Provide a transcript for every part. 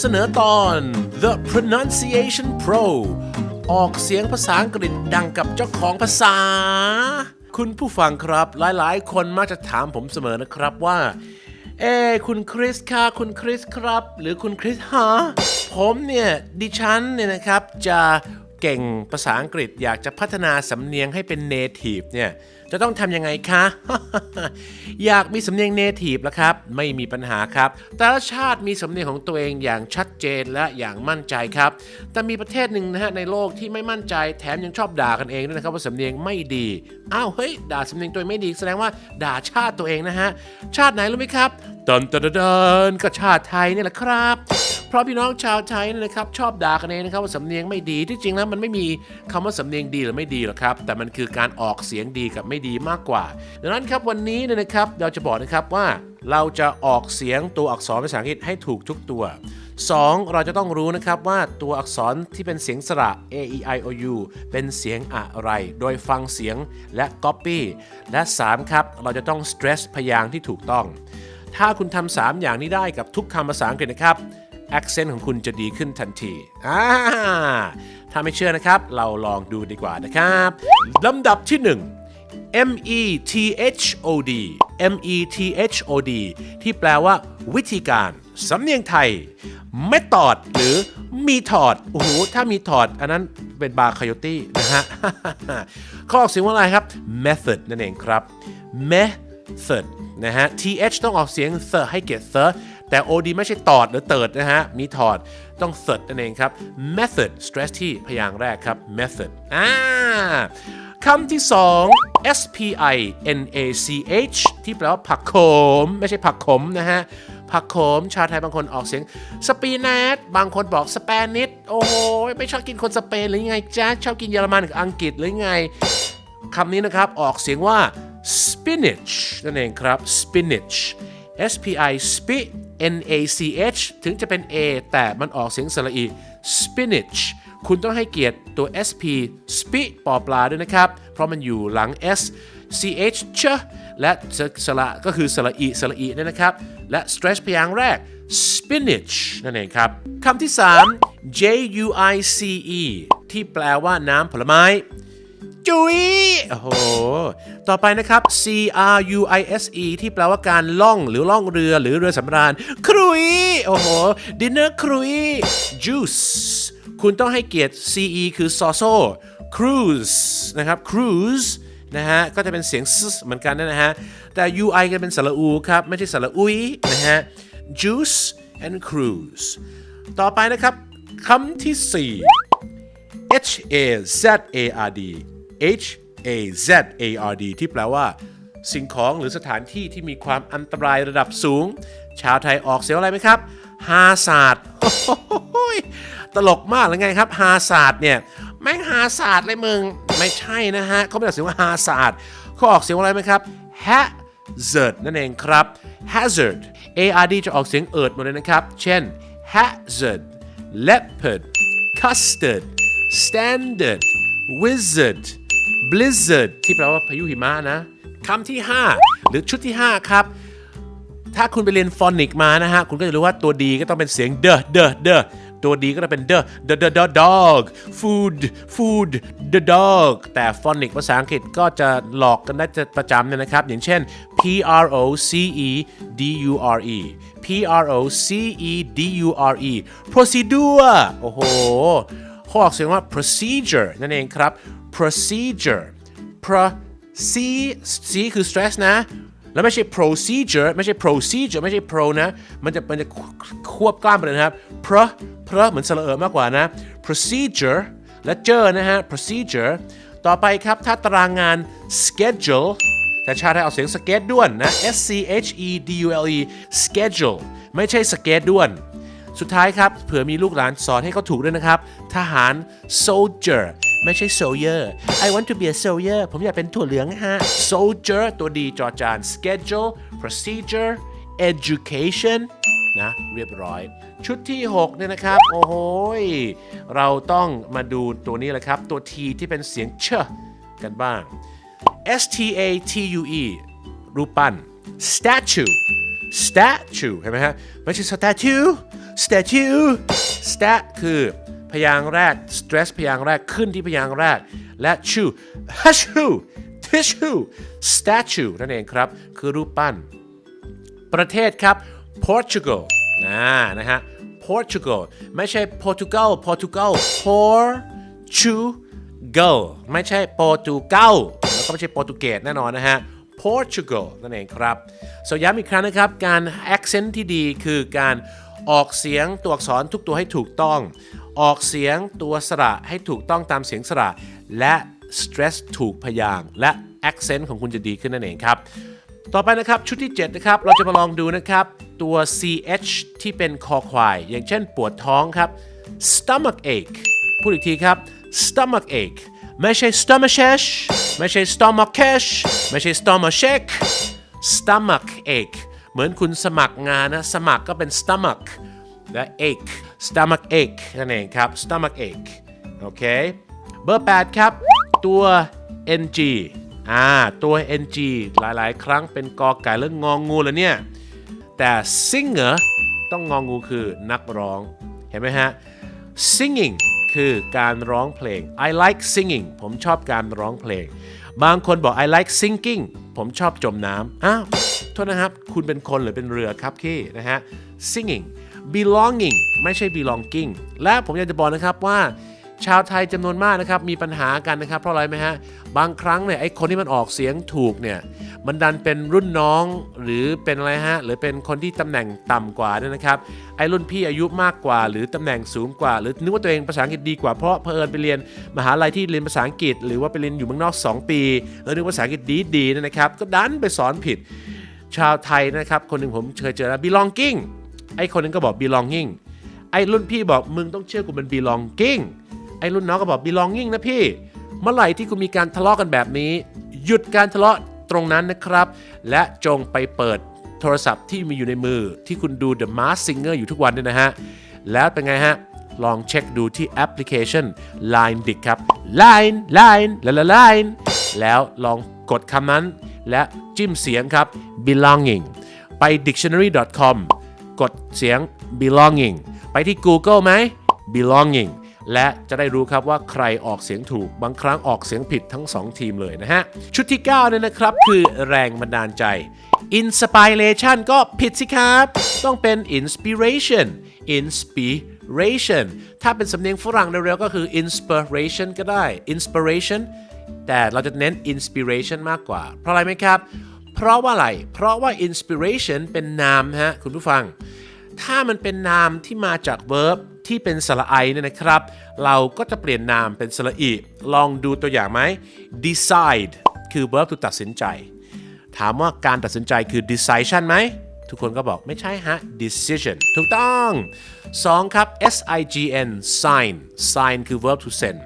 เสนอตอน The Pronunciation Pro ออกเสียงภาษาอังกฤษดังกับเจ้าของภาษา คุณผู้ฟังครับหลายๆ คนมักจะถามผมเสมอนะครับว่า เอ้คุณคริสค่ะคุณคริสครับ หรือคุณคริสฮะผมเนี่ย ดิฉันเนี่ยนะครับจะเก่งภาษาอังกฤษอยากจะพัฒนาสำเนียงให้เป็น native เนี่ยจะต้องทำยังไงคะ อยากมีสำเนียง native แล้วครับ ไม่มีปัญหาครับ แต่ละชาติมีสำเนียงของตัวเองอย่างชัดเจนและอย่างมั่นใจครับ แต่มีประเทศหนึ่งนะฮะในโลกที่ไม่มั่นใจแถมยังชอบด่ากันเองด้วยนะครับว่าสำเนียงไม่ดี อ้าวเฮ้ยด่าสำเนียงตัวเองไม่ดีแสดงว่าด่าชาติตัวเองนะฮะ ชาติไหนรู้ไหมครับตอนตอนตอนก็ชาติไทยนี่แหละครับเพราะพี่น้องชาวไทยนยนะครับชอบด่ากันเองนะครับว่าสำเนียงไม่ดีที่จริงแล้วมันไม่มีคำว่าสำเนียงดีหรือไม่ดีหรอกครับ แต่มันคือการออกเสียงดีกับไม่ดีมากกว่า ดังนั้นครับวันนี้เนี่ยนะครับเราจะบอกนะครับว่าเราจะออกเสียงตัวอักษรภาษาอังกฤษให้ถูกทุกตัว 2. เราจะต้องรู้นะครับว่าตัวอักษรที่เป็นเสียงสระ a e i o u เป็นเสียงอะไร โดยฟังเสียงและ copy และ 3. ครับ เราจะต้อง stress พยางค์ที่ถูกต้อง ถ้าคุณทำ3อย่างนี้ได้กับทุกคำภาษาอังกฤษนะครับ accent ของคุณจะดีขึ้นทันทีอ่าถ้าไม่เชื่อนะครับ เราลองดูดีกว่านะครับลำดับที่ 1 M E T H O D M E T H O D ที่แปลว่าวิธีการ สำเนียงไทยไม่ตอดหรือมีถอด โอ้โห ถ้ามีถอด อันนั้นเป็นบาร์คายตี้นะฮะข้อออกเสียงว่าอะไรครับ method นั่นเองครับ method นะฮะ th ต้องออกเสียง th ให้เกียรติ th แต่ od ไม่ใช่ตอดหรือเติดนะฮะ มีถอดต้อง th นั่นเองครับ method stress ที่พยางค์แรกครับ method อ่า คำที่ 2 S P I N A C H ที่แปลว่าผักโขม ไม่ใช่ผักขมนะฮะ ผักโขม ชาวไทยบางคนออกเสียงสปีนัทบางคนบอกสเปนิชโอ้โห ไม่ชอบกินคนสเปนหรือไงจ๊ะชอบกินเยอรมันหรืออังกฤษหรือไงคำนี้นะครับ ออกเสียงว่า spinach นั่นเองครับ spinach S P I S P N A C H ถึงจะเป็น A แต่มันออกเสียงสระอี spinach คุณต้องให้เกียรติตัว SP spi ปอปลาด้วยนะครับ เพราะมันอยู่หลัง S CH เชและสระก็คือสระอีสระอีนั่นนะครับ และ stretch พยางค์แรก spinach นั่นเองครับคำที่ 3 J U I C E ที่แปลว่าน้ำผลไม้จุยโอ้โห ต่อไปนะครับ C R U I S E ที่แปลว่าการล่องหรือล่องเรือหรือเรือสำราญ ครุย โอ้โห ดินเนอร์ครุย juice คุณต้องให้เกียรติ C E คือซอโซ cruise นะครับ cruise นะฮะ ก็จะเป็นเสียงซเหมือนกันนะฮะ แต่ U I ก็เป็นสระอูครับ ไม่ใช่สระอุยนะฮะ juice and cruise ต่อไปนะครับคำที่ 4 H A Z A R D H A Z A R D ที่แปลว่าสิ่งของหรือสถานที่ที่มีความอันตรายระดับสูง ชาวไทยออกเสียงอะไรไหมครับ ฮาศาสตร์ ตลกมากเลยไงครับฮาศาสตร์เนี่ยแม่งฮาศาสตร์เลยมึง ไม่ใช่นะฮะเขาไม่ออกเสียงว่าฮาศาสตร์เขาออกเสียงว่าอะไรไหมครับ hazard นั่นเองครับ hazard A R D จะออกเสียงเอิดหมดเลยนะครับ เช่น hazard leopard custard standard wizard blizzard ที่แปลว่าพายุหิมะนะคำที่ 5 หรือชุดที่ 5 ครับ ถ้าคุณไปเรียนฟอนิกมานะฮะ คุณก็จะรู้ว่าตัวดีก็ต้องเป็นเสียงเดอเดอเดอตัวดีก็ต้องเป็นเดอเดอเดอเดอ dog food food the dog แต่ฟอนิกภาษาอังกฤษก็จะหลอกกันได้ประจำเนี่ยนะครับ อย่างเช่น P R O C E D U R E P R O C E D U R E procedure โอ้โหเขาออกเสียงว่า procedure นั่นเองครับ procedure pro c c คือ stress นะ แล้วไม่ใช่ procedure ไม่ใช่ procedure ไม่ใช่ pro นะ มันจะมันจะควบกล้ามไปเลยนะครับ pro pro เหมือนสระเออมากกว่านะ procedure และเจอนะฮะ procedure ต่อไปครับ ถ้าตารางงาน schedule แต่ชาไทยเอาเสียงสเก็ตด้วนนะ S C H E D U L E schedule ไม่ใช่สเก็ตด้วน สุดท้ายครับ เผื่อมีลูกหลานสอนให้เขาถูกด้วยนะครับ ทหาร soldier ไม่ใช่ soldier I want to be a soldier ผมอยากเป็นถั่วเหลืองฮะ soldier ตัวดีจอจาน schedule procedure education นะเรียบร้อย ชุดที่ 6 เนี่ยนะครับ โอ้โหเราต้องมาดูตัวนี้แหละครับ ตัว T ที่เป็นเสียงเชกันบ้าง S T A T U E รูปปั้น statue statue เห็นไหมฮะ ไม่ใช่ statue statue stat คือ พยางค์แรก stress พยางค์แรกขึ้นที่พยางค์แรก และ chew hashu tissue statue นั่นเองครับ คือรูปปั้น ประเทศครับ Portugal นะนะฮะ Portugal ไม่ใช่ Portugal Portugal Portugal ไม่ใช่ Portugal แล้วก็ไม่ใช่โปรตุเกสแน่นอนนะฮะ Portugal นั่นเองครับสย้ำอีกครั้งนะครับ การ accent ที่ดีคือการออกเสียงตัวอักษรทุกตัวให้ถูกต้อง ออกเสียงตัวสระให้ถูกต้องตามเสียงสระ และ stress ถูกพยางและ accent ของคุณจะดีขึ้นนั่นเองครับ ต่อไปนะครับชุดที่ 7 นะครับ เราจะมาลองดูนะครับ ตัว ch ที่เป็นคอควาย อย่างเช่นปวดท้องครับ stomach ache พูดอีกทีครับ stomach ache ไม่ใช่ stomach ache ไม่ใช่ stomach ache ไม่ใช่ stomach ache stomach ache เหมือนคุณสมัครงานนะ สมัครก็เป็น stomach และ ache stomach ache นั่นเองครับ stomach ache โอเค เบอร์ 8 ครับ ตัว ng อ่า ตัว ng หลายๆ ครั้งเป็นกอไก่แล้วงองงูแล้วเนี่ย แต่ singer ต้องงองูคือนักร้อง เห็นไหมฮะ singing คือการร้องเพลง I like singing ผมชอบการร้องเพลง บางคนบอก I like sinking ผมชอบจมน้ำอ้าวโทษนะครับ คุณเป็นคนหรือเป็นเรือครับพี่นะฮะ singing belonging ไม่ใช่ belonging และผมอยากจะบอกนะครับว่า ชาวไทยจำนวนมากนะครับมีปัญหากันนะครับ เพราะอะไรไหมฮะ บางครั้งเนี่ยไอ้คนที่มันออกเสียงถูกเนี่ยมันดันเป็นรุ่นน้องหรือเป็นอะไรฮะหรือเป็นคนที่ตำแหน่งต่ำกว่าเนี่ยนะครับไอ้รุ่นพี่อายุมากกว่า หรือตำแหน่งสูงกว่า หรือนึกว่าตัวเองภาษาอังกฤษดีกว่าเพราะเพอเอิญไปเรียนมหาลัยที่เรียนภาษาอังกฤษ หรือว่าไปเรียนอยู่เมืองนอก 2 ปี แล้วนึกว่าภาษาอังกฤษดีดีนะครับ ก็ดันไปสอนผิด ชาวไทยนะครับ คนหนึ่งผมเคยเจอแล้ว belonging ไอ้คนหนึงก็บอก belonging ไอ้รุ่นพี่บอกมึงต้องเชื่อกูเป็น belonging ไอ้รุ่นน้องก็บอก belonging นะพี่ เมื่อไหร่ที่คุณมีการทะเลาะกันแบบนี้ หยุดการทะเลาะตรงนั้นนะครับ และจงไปเปิดโทรศัพท์ที่มีอยู่ในมือที่คุณดู The Mask Singer อยู่ทุกวันเนี่ยนะฮะ แล้วเป็นไงฮะ ลองเช็คดูที่แอปพลิเคชัน Line Dick ครับ Line Line ละละ Line แล้วลองกดคำนั้น และจิ้มเสียงครับ belonging ไป dictionary.com กดเสียง belonging ไปที่ Google ไหม belonging และจะได้รู้ครับว่าใครออกเสียงถูกบางครั้งออกเสียงผิดทั้ง 2 ทีมเลยนะฮะ ชุดที่ 9 เนี่ยนะครับ คือแรงบันดาลใจ inspiration ก็ผิดสิครับ ต้องเป็น inspiration inspiration ถ้าเป็นสำเนียงฝรั่งเร็วๆก็คือ inspiration ก็ได้ inspiration แต่เราจะเน้น inspiration มากกว่า เพราะอะไรไหมครับ เพราะว่าอะไร เพราะว่า inspiration เป็นนามฮะคุณผู้ฟัง ถ้ามันเป็นนามที่มาจาก verb ที่เป็นสระไอเนี่ยนะครับ เราก็จะเปลี่ยนนามเป็นสระอีลองดูตัวอย่างไหม decide คือ verb ถูกตัดสินใจ ถามว่าการตัดสินใจคือ decision ไหม ทุกคนก็บอกไม่ใช่ฮะ decision ถูกต้อง 2 ครับ S I G N sign sign คือ verb to send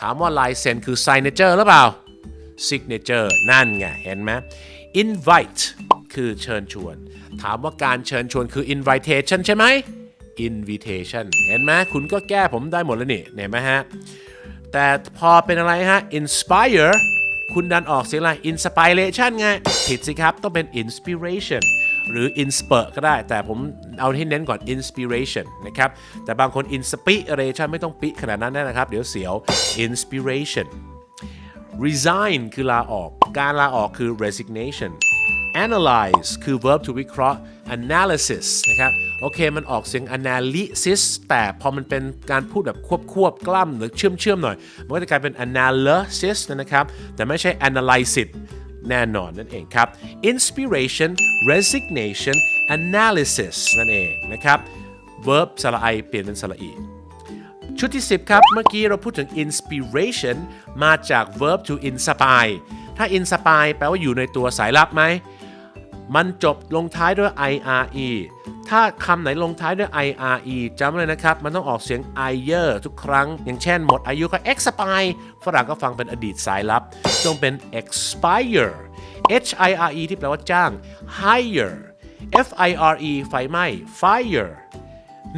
ถามว่าลายเซ็นคือ signature หรือเปล่า signature นั่นไง เห็นไหม invite คือเชิญชวน ถามว่าการเชิญชวนคือ invitation ใช่ไหม invitation เห็นไหมคุณก็แก้ผมได้หมดแล้วนี่เห็นไหมฮะ แต่พอเป็นอะไรฮะ inspire คุณดันออกเสียงอะไร inspiration ไง ผิดสิครับ ต้องเป็น inspiration หรือ inspire ก็ได้ แต่ผมเอาที่เน้นก่อน inspiration นะครับ แต่บางคน inspiration ไม่ต้องปิขนาดนั้นนะครับ เดี๋ยวเสียว inspiration resign คือลาออก การลาออกคือ resignation analyze คือ verb to วิเคราะห์ analysis นะครับ โอเค มันออกเสียง analysis แต่พอมันเป็นการพูดแบบควบควบกล้ำหรือเชื่อมเชื่อมๆหน่อย มันก็จะกลายเป็น analysis นะครับ แต่ไม่ใช่ analysis แน่นอนนั่นเองครับ inspiration resignation analysis นั่นเองนะครับ verb สระไอเปลี่ยนเป็นสระอี ชุดที่ 10 ครับ เมื่อกี้เราพูดถึง inspiration มาจาก verb to inspire ถ้า inspire แปลว่าอยู่ในตัวสายลับไหม มันจบลงท้ายด้วย ire ถ้าคำไหนลงท้ายด้วย ire จำเลยนะครับ มันต้องออกเสียง ire ทุกครั้ง อย่างเช่นหมดอายุก็ expire ฝรั่งก็ฟังเป็นอดีตสายลับต้องเป็น expire h i r e ที่แปลว่าจ้าง hire f i r e ไฟไหม้ fire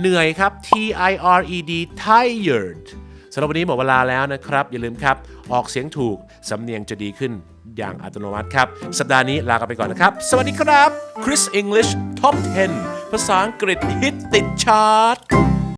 เหนื่อยครับ T I R E D tired สำหรับวันนี้หมดเวลาแล้วนะครับ อย่าลืมครับ ออกเสียงถูก สำเนียงจะดีขึ้นอย่างอัตโนมัติครับ สัปดาห์นี้ลากันไปก่อนนะครับ สวัสดีครับ Chris English Top 10ภภาษาอังกฤษฮิตติดชาร์ต